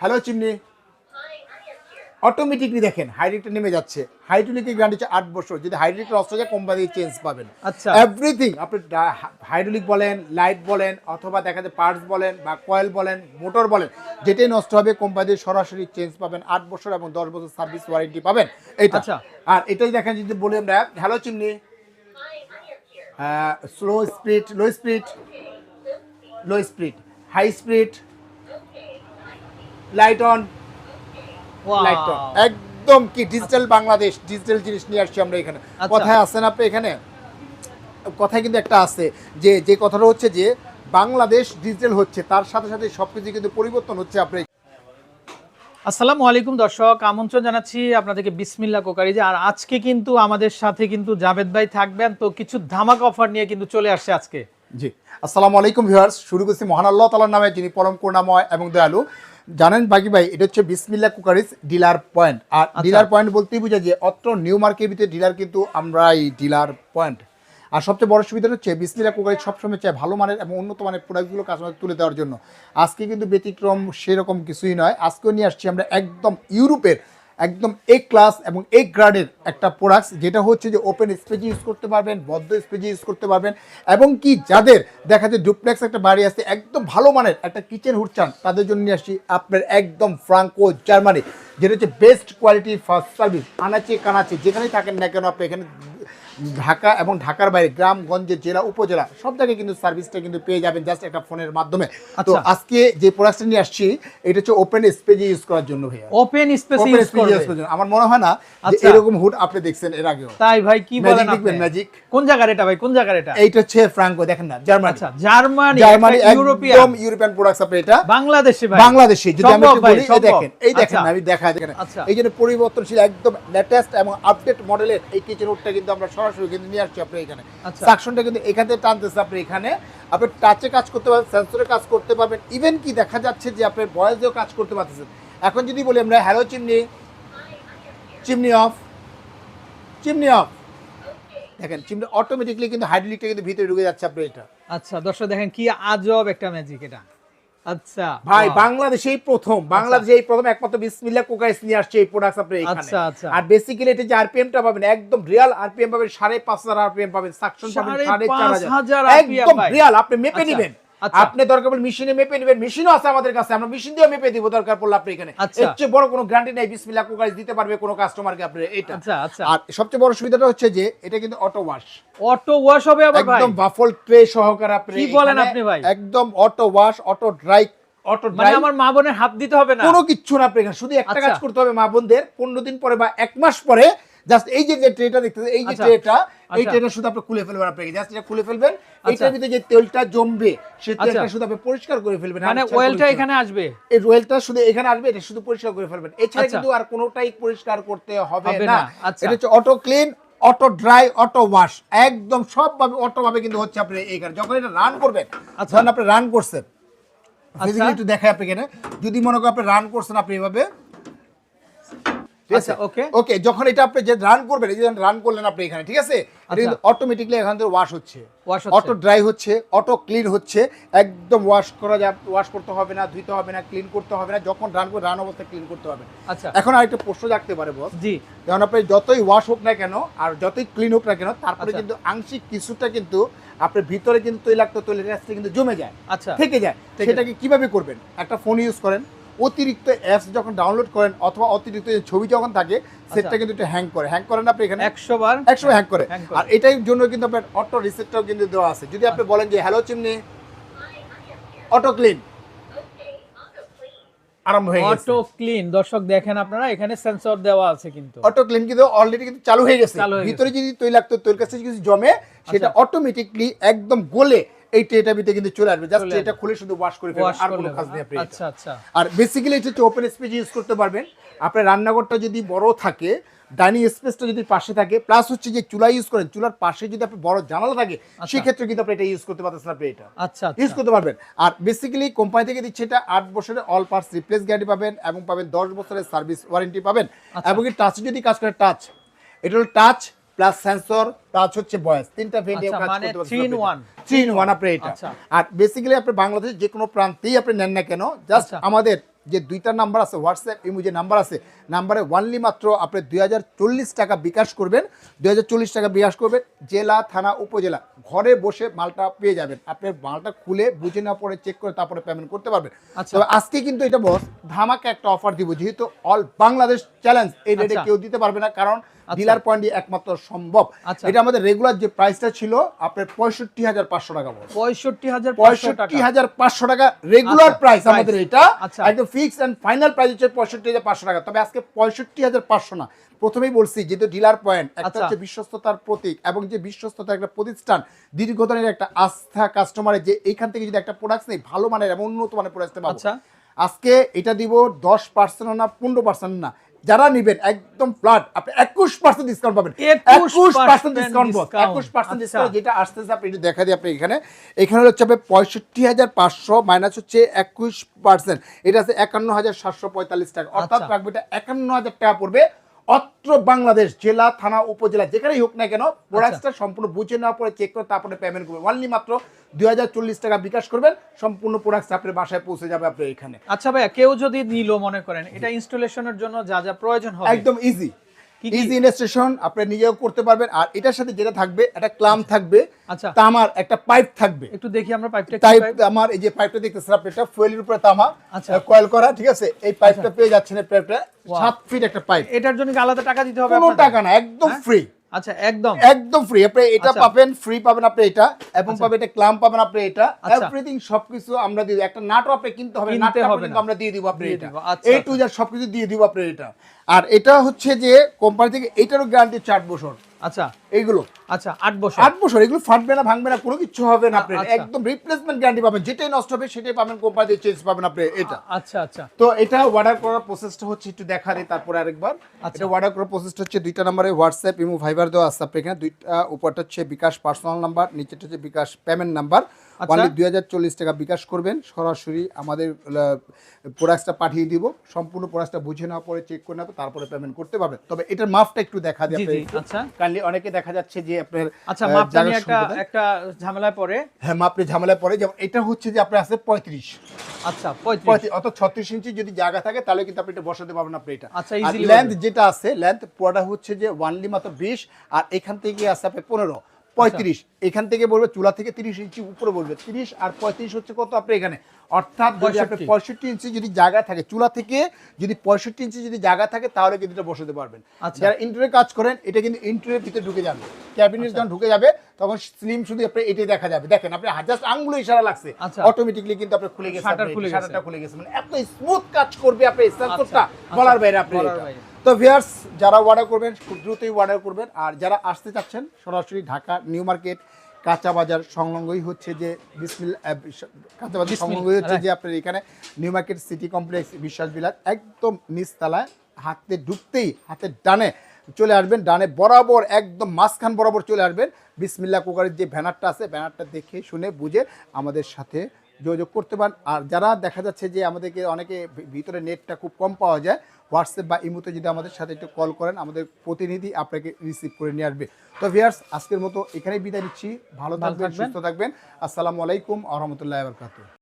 Hello chimney. Automatically দেখেন হাইড্রিকটা নেমে যাচ্ছে। হাইড্রোলিকের গ্যারান্টি হচ্ছে আট বছর। যদি হাইড্রোলিক নষ্ট হয়ে যায় কোম্পানি চেঞ্জ পাবেন। আচ্ছা। এভরিথিং আপনি হাইড্রোলিক বলেন লাইট বলেন অথবা দেখা যায় পার্টস বলেন বা কয়েল বলেন মোটর বলেন যেটাই নষ্ট হবে কোম্পানির সরাসরি চেঞ্জ পাবেন। আট বছর এবং দশ বছর সার্ভিস ওয়ারেন্টি পাবেন। এটা আচ্ছা। আর এটাই দেখেন যদি বলি আমরা hello chimney. Slow speed low speed low speed high speed light on light on একদম কি? ডিজিটাল বাংলাদেশ ডিজিটাল জিনিস নিয়ে আসছি আমরা এখানে। আচ্ছা। কথায় আছেন আপনি এখানে? কথায় কিন্তু একটা আছে যে যে কথাটা হচ্ছে যে বাংলাদেশ ডিজিটাল হচ্ছে তার সাথে সাথে সবকিছু কিন্তু পরিবর্তন হচ্ছে আপনি আসসালামু আলাইকুম দর্শক আমন্ত্রণ জানাচ্ছি আপনাদেরকে বিসমিল্লা কোকারি যে আর আজকে কিন্তু আমাদের সাথে কিন্তু জাভেদ ভাই থাকবেন তো কিছু ধামাকা অফার নিয়ে কিন্তু চলে আসছে আজকে। জি। আসসালামু আলাইকুম ভিউয়ার্স শুরু করছি মহান আল্লাহ তালার নামে যিনি পরম করুণাময় এবং দয়ালু। জানেন বাকি ভাই এটা হচ্ছে বিসমিল্লা কুকারিস ডিলার পয়েন্ট। আর ডিলার পয়েন্ট বলতেই বোঝা যে অত্র নিউ মার্কেটের ভিতরে ডিলার কিন্তু আমরা এই ডিলার পয়েন্ট। আর সবচেয়ে বড় সুবিধা হচ্ছে বিসমিল্লা কুকারিস সবসময় চাই ভালো মানের এবং উন্নত মানের প্রোডাক্টগুলো কাস্টমার তুলে দেওয়ার জন্য। আজকে কিন্তু ব্যতিক্রম সেরকম কিছুই নয়। আজকেও নিয়ে আসছি আমরা একদম ইউরোপের একদম এ ক্লাস এবং এ গ্রাডের একটা প্রোডাক্টস যেটা হচ্ছে যে ওপেন স্পেজে ইউজ করতে পারবেন, বদ্ধ স্পেজে ইউজ করতে পারবেন, এবং কি যাদের দেখা যায় ডুপ্লেক্স একটা বাড়ি আসছে একদম ভালো মানের একটা কিচেন হুড চান, তাদের জন্য নিয়ে আসছি আপনার একদম ফ্রাঙ্কো জার্মানি যেটা হচ্ছে বেস্ট কোয়ালিটি ফার্স্ট সার্ভিস আনাচে কানাচে, যেখানেই থাকেন না কেন আপনি এখানে ঢাকা এবং ঢাকার বাইরে গ্রামগঞ্জে জেলা উপজেলা সব জায়গায় কিন্তু সার্ভিসটা কিন্তু পেয়ে যাবেন জাস্ট একটা ফোনের মাধ্যমে তো আচ্ছা। আজকে যে প্রোডাক্টটা নিয়ে আসছি এটা হচ্ছে ওপেন স্পেজে ইউজ করার জন্য ভাইয়া ওপেন স্পেস ইউজ করার জন্য। আমার মনে হয় না যে আচ্ছা। এরকম হুড আপনি দেখছেন এর আগেও তাই ভাই কি বলেন আপনি? Magic? কোন জায়গার এটা ভাই কোন জায়গার এটা এইটা হচ্ছে ফ্রাঙ্কো দেখেন না জার্মানি আচ্ছা Germany Germany European European products আপনি এটা বাংলাদেশে ভাই বাংলাদেশে যদি আমি একটু বলি এই দেখেন এই দেখেন আচ্ছা। আমি দেখাই দেখেন আচ্ছা। এই জন্য পরিবর্তনশীল একদম লেটেস্ট এবং আপডেট মডেলের এই কিচেন হুডটা কিন্তু আমরা সরাসরি কিন্তু নিয়ে আসছি আপনি এখানে। আচ্ছা। সাকশনটা কিন্তু এখান টানতেছে আপনি এখানে। আপনি টাচে কাজ করতে পারবেন সেন্সরে কাজ করতে পারবেন। ইভেন কি দেখা যাচ্ছে যে আপনি ভয়েস দিয়েও কাজ করতে পারতেছেন এখন যদি বলি আমরা hello chimney chimney off chimney off দেখেন চিমনি অটোমেটিকলি কিন্তু হাইড্রোলিকটা কিন্তু ভিতরে ঢুকে যাচ্ছে আপনি এটা। আচ্ছা দর্শক দেখেন কি আজব একটা ম্যাজিক এটা। আচ্ছা ভাই. বাংলাদেশেই প্রথম বাংলাদেশে এই প্রথম একমাত্র বিসমিল্লাহ কোকাইস নিয়ে আসছে এই প্রোডাক্ট আপনি এখানে আচ্ছা, আচ্ছা। আর বেসিক্যালি এটা যে আরপিএমটা পাবেন একদম রিয়াল আরপিএম পাবেন সাড়ে পাঁচ হাজার আরপিএম পাবেন সাকশন পাবেন সাড়ে চার হাজার একদম রিয়াল আপনি মেপে নিবেন আচ্ছা। আপনি দরকার পড়লে মেশিনে মেপে নেবেন মেশিনও আছে আমাদের কাছে আমরা মেশিন দিয়ে মেপে দিব দরকার পড়লে আপনি এখানে। আচ্ছা। এর চেয়ে বড় কোনো গ্যারান্টি নাই বিসমিল্লাহ কোকাইস দিতে পারবে কোনো কাস্টমারকে আপনি এটা। আচ্ছা আচ্ছা। আর সবচেয়ে বড় সুবিধাটা হচ্ছে যে এটা কিন্তু অটো ওয়াশ অটো ওয়াশ হবে আবার ভাই। একদম বাফল ট্রে সহকারে আপনি কি বলেন আপনি ভাই? একদম auto wash auto dry auto মানে আমার মা বোনের হাত দিতে হবে না? কোনো কিচ্ছু না আপনি শুধু একটা আচ্ছা। কাজ করতে হবে মা বোনদের পনেরো দিন পরে বা এক মাস পরে জাস্ট এই যে যে ট্রেটা এই যে আচ্ছা। ট্রেটা এই আচ্ছা। ট্রেটা শুধু আপনি খুলে ফেলবেন আপনি জাস্ট এটা খুলে ফেলবেন আচ্ছা। এইটার ভিতরে যে তেলটা জমবে সেই আচ্ছা। তেলটা শুধু আপনি পরিষ্কার করে ফেলবেন মানে আচ্ছা, পরিষ্কার। এখানে আসবে এই রয়েলটা শুধু এখানে আসবে এটা শুধু পরিষ্কার করে ফেলবেন এছাড়া আচ্ছা। কিন্তু আর কোনোটাই পরিষ্কার করতে হবে না আচ্ছা। এটা হচ্ছে auto clean auto dry auto wash একদম সবভাবে অটো ভাবে কিন্তু হচ্ছে আপনি এইখানে যখন এটা রান করবেন আচ্ছা। যখন আপনি রান করছেন ফিজিক্যালি একটু দেখাই আপনি এখানে যদি মনে করেন আপনি রান করছেন আপনি এভাবে আচ্ছা. ওকে যখন এটা আপনি যে রান করবেন এই যে রান করলেন আপনি এখানে ঠিক আছে? অটোমেটিকলি এখান থেকে ওয়াশ হচ্ছে। অটো ড্রাই হচ্ছে অটো ক্লিন হচ্ছে একদম ওয়াশ করা যা ওয়াশ করতে হবে না ধুইতে হবে না ক্লিন করতে হবে না যখন রান করে রান অবস্থায় ক্লিন করতে হবে। আচ্ছা। এখন আরেকটা প্রশ্ন জাগতে পারে বস জি। আপনি যতই ওয়াশ হোক না কেন আর যতই ক্লিন হোক না কেন তারপরে আচ্ছা। কিন্তু আংশিক কিছুটা কিন্তু আপনার ভিতরে কিন্তু তৈলাক্ত তৈলের কিন্তু জমে যায় আচ্ছা। থেকে যায়। সেটাকে কীভাবে করবেন? একটা ফোন ইউজ করেন। অতিরিক্ত অ্যাপস যখন ডাউনলোড করেন অথবা অতিরিক্ত ছবি যখন থাকে সেটা কিন্তু একটু হ্যাং করে। হ্যাং করেন আপনি এখানে? একশো বার একশো হ্যাং করে। আর এটাই জন্য কিন্তু আপনার অটো রিসেটটাও কিন্তু দেওয়া আছে। যদি আপনি বলেন যে হ্যালো চিমনি অটো ক্লিন আরম্ভ হয়ে গেছে। অটো ক্লিন দর্শক দেখেন আপনারা এখানে সেন্সর দেওয়া আছে কিন্তু। অটো ক্লিন কিন্তু অলরেডি কিন্তু চালু হয়ে গেছে। ভিতরে যদি তৈলাক্ত তৈল কাছে কিছু জমে সেটা আচ্ছা। অটোমেটিকলি একদম গলে এই ট্রেটা ভিতরে কিন্তু চলে আসবে। জাস্ট ট্রেটা খুলে শুধু ওয়াশ করে ফেলবেন আর কোনো কাজ নেই আপনি আচ্ছা আচ্ছা। আর বেসিক্যালি এটা হচ্ছে ওপেন স্পেস ইউজ করতে পারবেন। আপনার রান্নাঘরটা যদি বড় থাকে ডাইনিং স্পেসটা যদি পাশে থাকে প্লাস হচ্ছে যে চুলা ইউজ করেন চুলার পাশে যদি আপনি বড় জানালা থাকে সেক্ষেত্রে কিন্তু আপনি এটা ইউজ করতে পারতেছেন আপনি এটা। আচ্ছা ইউজ আচ্ছা করতে পারবেন। আর বেসিক্যালি কোম্পানি থেকে দিচ্ছে এটা আট বছরের অল পার্টস রিপ্লেস গ্যারান্টি পাবেন এবং পাবেন দশ বছরের সার্ভিস ওয়ারেন্টি পাবেন। আচ্ছা। এবং টাচ যদি কাজ করে টাচ এটা হলো টাচ প্লাস সেন্সর টাচ হচ্ছে ভয়েস তিনটা ভেন্ডিও আচ্ছা, কাজ মানে করতে three in আপনি one। থ্রি ইন ওয়ান আপনি এটা। আর বেসিক্যালি আপনি বাংলাদেশের যে কোনো প্রান্তেই আপনি নেন না কেন জাস্ট আচ্ছা। আমাদের যে দুইটা নাম্বার আছে হোয়াটসঅ্যাপ ইমো যে নাম্বার আছে নাম্বারে ওয়ানলি মাত্র আপনি দুই হাজার চল্লিশ টাকা বিকাশ করবেন দুই হাজার চল্লিশ টাকা বিকাশ করবেন জেলা থানা উপজেলা ঘরে বসে মালটা পেয়ে যাবেন আপনার মালটা খুলে বুঝে না পরে চেক করে তারপরে পেমেন্ট করতে পারবেন আচ্ছা। তবে আজকে কিন্তু এটা বস ধামাকা একটা অফার দিব যেহেতু অল বাংলাদেশ চ্যালেঞ্জ এই রেটে আচ্ছা। কেউ দিতে পারবে না কারণ ডিলার পয়েন্ট একমাত্র সম্ভব। আচ্ছা। এটা আমাদের রেগুলার যে প্রাইসটা ছিল আপনার পঁয়ষট্টি হাজার পাঁচশো টাকা পঁয়ষট্টি হাজার পাঁচশো টাকা। পঁয়ষট্টি হাজার পাঁচশো টাকা রেগুলার আচ্ছা, প্রাইস আমাদের এটা। আচ্ছা। একদম ফিক্স এন্ড ফাইনাল প্রাইস হচ্ছে পঁয়ষট্টি হাজার পাঁচশো টাকা। তবে আজকে পঁয়ষট্টি হাজার পাঁচশো না। প্রথমেই বলছি যেহেতু ডিলার পয়েন্ট একটা আচ্ছা। হচ্ছে বিশ্বস্ততার প্রতীক এবং যে বিশ্বস্ততার একটা প্রতিষ্ঠান দীর্ঘদিনের একটা আস্থা কাস্টমারের যে এইখান থেকে যদি একটা প্রোডাক্ট নেই ভালো মানের এবং উন্নত মানের প্রোডাক্ট পাবো আচ্ছা। আজকে এটা দিব দশ পার্সেন্ট না পনেরো পার্সেন্ট না। যারা নিবেন একদম ফ্ল্যাট আপনি একুশ পার্সেন্ট ডিসকাউন্ট পাবেন 21% একুশ পার্সেন্ট ডিসকাউন্ট। একুশ পার্সেন্ট আচ্ছা। ডিসকাউন্ট যেটা আসতেছে আপনি একটু দেখা দিই আপনি এখানে এখানে হচ্ছে আপনি পঁয়ষট্টি হাজার পাঁচশো মাইনাস হচ্ছে একুশ পার্সেন্ট এটা আছে একান্ন হাজার সাতশো পঁয়তাল্লিশ টাকা অর্থাৎ আচ্ছা। রাখবে এটা একান্ন হাজার টাকা পড়বে অত্র বাংলাদেশ জেলা থানা উপজেলা যেখানেই হোক না কেন প্রোডাক্টটা সম্পূর্ণ বুঝে নেওয়ার পরে চেক করে তারপরে পেমেন্ট করবে অনলি মাত্র দুই হাজার চল্লিশ টাকা বিকাশ করবেন সম্পূর্ণ প্রোডাক্টটা আপনার বাসায় পৌঁছে যাবে আপনার এখানে। আচ্ছা ভাইয়া কেউ যদি নিল মনে করেন এটা ইনস্টলেশনের জন্য যা যা প্রয়োজন হবে। একদম ইজি? ইজি ইনস্টেশন আপনি নিজেও করতে পারবেন আর এটার সাথে যেটা থাকবে একটা ক্লাম থাকবে আচ্ছা। তামার একটা পাইপ থাকবে। একটু দেখি আমরা পাইপটা পাইপ? আমার এই যে পাইপটা দেখতেছেন আপনি এটা ফুয়েলের উপরে তামা আচ্ছা। কয়েল করা ঠিক আছে? এই পাইপটা পেয়ে যাচ্ছেন এই পাইপটা সাত ফিট একটা পাইপ এটার জন্য আলাদা টাকা দিতে হবে কোনো টাকা না একদম হ্যাঁ? ফ্রি আচ্ছা একদম। একদম ফ্রি আপনি এটা আচ্ছা। পাবেন ফ্রি পাবেন আপনি এটা এবং পাবেন এটা ক্লাম পাবেন আপনি এটা। আচ্ছা। এভরিথিং সবকিছু আমরা দিয়ে। একটা নাটও আপনি কিনতে হবে নাটটা আমরা দিয়ে দিব আপনি এটা। আচ্ছা, এই টু যা সবকিছু দিয়ে দিব আপনি এটা। আর এটা হচ্ছে যে কোম্পানি থেকে এটারও গ্যারান্টি চার বছর। আচ্ছা। এইগুলো। আচ্ছা আট বছর। আট বছর এগুলো ফাটবে না ভাঙবে না কোনো কিছু হবে না আপনি আচ্ছা। একদম রিপ্লেসমেন্ট গ্যারান্টি পাবেন। যেটাই নষ্ট হবে সেটাই পাবেন কোম্পানি চেঞ্জ পাবেন আপনি এটা। আচ্ছা আচ্ছা। তো এটা অর্ডার করার প্রসেসটা হচ্ছে একটু দেখা দিই তারপরে আরেকবার। আচ্ছা। এটা অর্ডার করার প্রসেসটা হচ্ছে দুইটা নম্বরে হোয়াটসঅ্যাপ ইমো ফাইবার দেওয়া আছে আপনি এখানে। দুইটা উপরটা হচ্ছে বিকাশ পার্সোনাল নাম্বার নিচেটা হচ্ছে বিকাশ পেমেন্ট নাম্বার। অনলি দুই হাজার চল্লিশ টাকা বিকাশ করবেন সরাসরি আমাদের প্রোডাক্টটা পাঠিয়ে দিব। সম্পূর্ণ প্রোডাক্টটা বুঝে নেওয়ার পরে চেক করে নেবে তারপরে পেমেন্ট করতে পারবেন। তবে এটার মাপটা একটু দেখা জি আচ্ছা। কাইন্ডলি অনেকে দেখা যাচ্ছে যে আপনার আচ্ছা মাপটা একটা একটা ঝামেলায় পড়ে। হ্যাঁ মাপে ঝামেলায় পড়ে। যেমন এটা হচ্ছে যে আপনার আছে পঁয়ত্রিশ। আচ্ছা পঁয়ত্রিশ। পঁয়ত্রিশ ছত্রিশ ইঞ্চি যদি জায়গা থাকে তাহলে কিন্তু আপনি এটা বসাতে পারবেন আপনি এটা। আচ্ছা, লেন্থ যেটা আছে লেন্থ পুরোটা হচ্ছে যে ওয়ানলি মাত্র বিশ আর এখান থেকে আছে আপনি পনেরো। পঁয়ত্রিশ। এখান থেকে বলবে চুলা থেকে তিরিশ ইঞ্চি উপরে বলবে। তিরিশ আর পঁয়ত্রিশ হচ্ছে কত আপনি এখানে? অর্থাৎ যদি আপনি 65 পঁয়ষট্টি ইঞ্চি যদি জায়গা থাকে চুলা থেকে যদি পঁয়ষট্টি ইঞ্চি যদি জায়গা থাকে তাহলে কিন্তু এটা বসাতে পারবেন। আচ্ছা। যারা ইন্টারের কাজ করেন এটা কিন্তু ইন্টারের ভিতরে ঢুকে যাবে। ক্যাবিনেট যখন ঢুকে যাবে তখন স্লিম শুধু আপনি এটাই দেখা যাবে। দেখেন আপনি জাস্ট আঙ্গুলো ইশারা লাগছে। আচ্ছা। অটোমেটিকলি কিন্তু আপনি খুলে গেছে আপনার খুলে গেছে। shutterটা খুলে গেছে। মানে এত স্মুথ কাজ করবে আপনি আচ্ছা, বলার বাইরে আপনি। তো ভিয়ার্স যারা অর্ডার করবেন খুব দ্রুতই অর্ডার করবেন। আর যারা আসতে চাচ্ছেন সরাসরি ঢাকা নিউ মার্কেট কাঁচা বাজার সংলগ্নই হচ্ছে যে বিসমিল কাঁচা বাজার সংলগ্নই হচ্ছে যে আপনার এখানে নিউ মার্কেট সিটি কমপ্লেক্স বিশ্বাস বিলাস একদম নিচতলায় হাতে ঢুকতেই হাতের ডানে চলে আসবেন ডানে বরাবর একদম মাঝখান বরাবর চলে আসবেন। বিসমিল্লা কুকারের যে ব্যানারটা আছে ব্যানারটা দেখে শুনে বুঝে আমাদের সাথে যোগাযোগ করতে পারেন। আর যারা দেখা যাচ্ছে যে আমাদেরকে অনেকে ভিতরে নেটটা খুব কম পাওয়া যায় হোয়াটসঅ্যাপ বা ইমোতে যদি আমাদের সাথে একটু কল করেন আমাদের প্রতিনিধি আপনাকে রিসিভ করে নিয়ে আসবে। তো ভিয়ার্স আজকের মতো এখানেই বিদায় নিচ্ছি। ভালো থাকবেন। সুস্থ থাকবেন। আসসালামু আলাইকুম আহমতুল্লাহ বরকাত